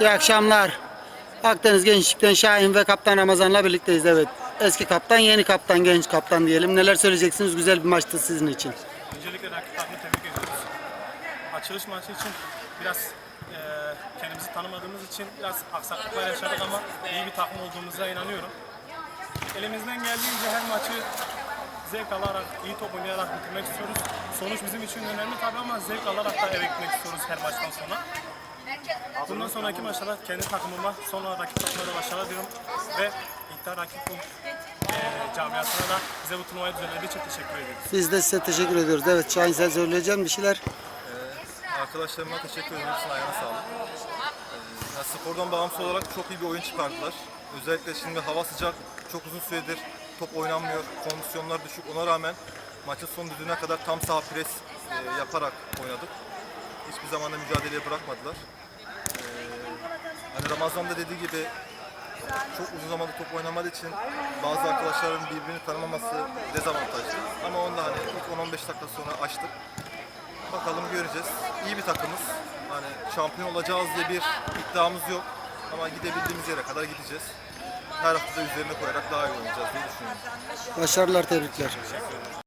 İyi akşamlar. Akdeniz Gençlik'ten Şahin ve Kaptan Ramazan'la birlikteyiz evet. Eski kaptan, yeni kaptan, genç kaptan diyelim. Neler söyleyeceksiniz? Güzel bir maçtı sizin için. Öncelikle rakip takımı tebrik ediyoruz. Açılış maçı için biraz eee, kendimizi tanımadığımız için biraz aksaklıklar yaşadık ama iyi bir takım olduğumuza inanıyorum. Elimizden geldiğince her maçı zevk alarak, iyi top oynayarak bitirmek istiyoruz. Sonuç bizim için önemli tabii ama zevk alarak da eve gitmek istiyoruz her maçtan sonra. Bundan sonraki maçlarda kendi takımıma, sonra rakip takımlara başarılar diliyorum ve İddia Rakip Kum eee, camiasına da bize bu turnuvayı düzenlediği için teşekkür ediyoruz. Biz de size teşekkür ediyoruz. Evet Şahin sen söyleyeceğin bir şeyler. Arkadaşlarıma teşekkür ederim. Hepsine ayağına sağlık. Ee, spordan bağımsız olarak çok iyi bir oyun çıkardılar. Özellikle şimdi hava sıcak, çok uzun süredir top oynanmıyor, kondisyonlar düşük. Ona rağmen maçın son düdüğüne kadar tam sağ pres e, yaparak oynadık. Hiçbir zaman da mücadeleye bırakmadılar. Ee, hani Ramazan da dediği gibi çok uzun zamandır top oynamadığı için bazı arkadaşların birbirini tanımaması dezavantajlı. Ama onu da hani ilk 10-15 dakika sonra açtık. Bakalım göreceğiz. İyi bir takımız. Hani şampiyon olacağız diye bir iddiamız yok. Ama gidebildiğimiz yere kadar gideceğiz. Her hafta üzerine koyarak daha iyi oynayacağız diye düşünüyorum. Başarılar, tebrikler.